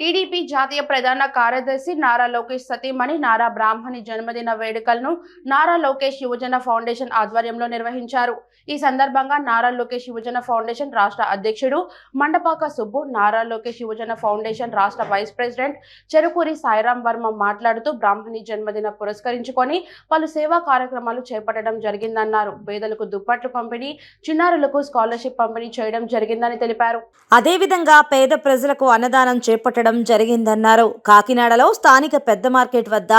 TDP జాతీయ ప్రధాన కార్యదర్శి నారా లోకేష్ సతీమణి నారా బ్రాహ్మణి జన్మదిన వేడుకలను నారా లోకేష్ యువజన ఫౌండేషన్ ఆధ్వర్యంలో నిర్వహించారు. ఈ సందర్భంగా నారా లోకేష్ యువజన ఫౌండేషన్ రాష్ట్ర అధ్యక్షుడు మండపాక సుబ్బు నారా లోకేష్ యువజన ఫౌండేషన్ రాష్ట్ర వైస్ ప్రెసిడెంట్ చెరుకూరి సాయిరాం వర్మ మాట్లాడుతూ బ్రాహ్మణి జన్మదిన పురస్కరించుకొని పలు సేవా కార్యక్రమాలు చేపట్టడం జరిగిందన్నారు. పేదలకు దుప్పట్లు పంపిణీ చిన్నారులకు స్కాలర్షిప్ పంపిణీ చేయడం జరిగిందని తెలిపారు. అదేవిధంగా పేద ప్రజలకు అన్నదానం చేపట్టడం జరిగిందన్నారు. కాకినాడలో స్థానిక పెద్ద మార్కెట్ వద్ద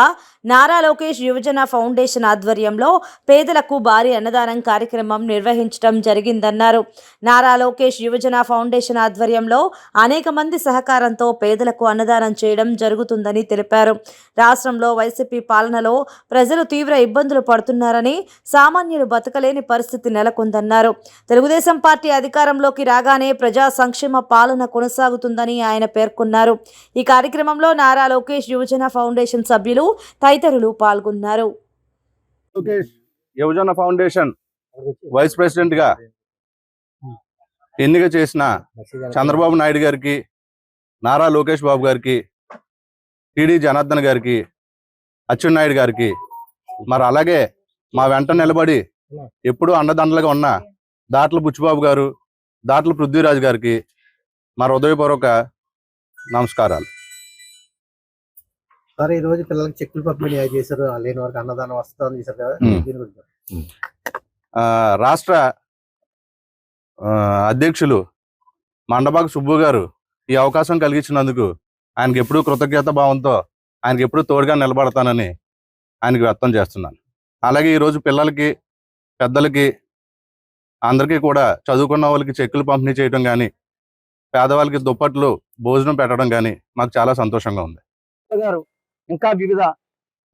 నారా లోకేష్ యువజన ఫౌండేషన్ ఆధ్వర్యంలో పేదలకు భారీ అన్నదానం కార్యక్రమం నిర్వహించడం జరిగిందన్నారు. నారా లోకేష్ యువజన ఫౌండేషన్ ఆధ్వర్యంలో అనేక మంది సహకారంతో పేదలకు అన్నదానం చేయడం జరుగుతుందని తెలిపారు. రాష్ట్రంలో వైసీపీ పాలనలో ప్రజలు తీవ్ర ఇబ్బందులు పడుతున్నారని సామాన్యులు బతకలేని పరిస్థితి నెలకొందన్నారు. తెలుగుదేశం పార్టీ అధికారంలోకి రాగానే ప్రజా సంక్షేమ పాలన కొనసాగుతుందని ఆయన పేర్కొన్నారు. ఈ కార్యక్రమంలో నారా లోకేష్ యువజన ఫౌండేషన్ సభ్యులు తదితరులు పాల్గొన్నారు. లోకేష్ యువజన ఫౌండేషన్ వైస్ ప్రెసిడెంట్గా ఎన్నిక చేసిన చంద్రబాబు నాయుడు గారికి నారా లోకేష్ బాబు గారికి టిడి జనార్దన్ గారికి అచ్చెన్నాయుడు గారికి మరి అలాగే మా వెంట నిలబడి ఎప్పుడూ అండదండలుగా ఉన్న దాట్ల బుచ్చిబాబు గారు దాట్ల పృథ్వీరాజు గారికి మా హృదయపూర్వక నమస్కారాలు. సార్ ఈ రోజు పిల్లలకి చెక్కులు పంపిణీ చేశారు. ఆ లేని వారికి అన్నదానం వస్తుంది చేశారు కదా? మ్మ్. దీని గురించి ఆ, రాష్ట్ర అధ్యక్షులు మండపాక సుబ్బు గారు ఈ అవకాశం కలిగించినందుకు ఆయనకి ఎప్పుడూ కృతజ్ఞత భావంతో ఆయనకి ఎప్పుడూ తోడుగా నిలబడతానని ఆయనకి వ్యక్తం చేస్తున్నాను. అలాగే ఈరోజు పిల్లలకి పెద్దలకి అందరికీ కూడా చదువుకున్న వాళ్ళకి చెక్కులు పంపిణీ చేయడం కానీ పేదవాళ్ళకి దుప్పట్లు భోజనం పెట్టడం కానీ మాకు చాలా సంతోషంగా ఉంది. గారు ఇంకా వివిధ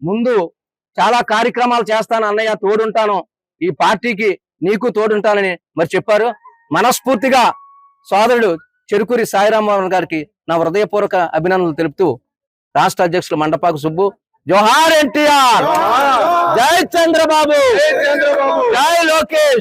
ముందు చాలా కార్యక్రమాలు చేస్తాను అన్నయ్య తోడుంటాను. ఈ పార్టీకి నీకు తోడుంటానని మరి చెప్పారు. మనస్ఫూర్తిగా సోదరుడు చెరుకూరి సాయిరామరావు గారికి నా హృదయపూర్వక అభినందనలు తెలుపుతూ రాష్ట్ర అధ్యక్షులు మండపాకు సుబ్బు. జోహార్ ఎన్టీఆర్! జై చంద్రబాబు! జై లోకేష్!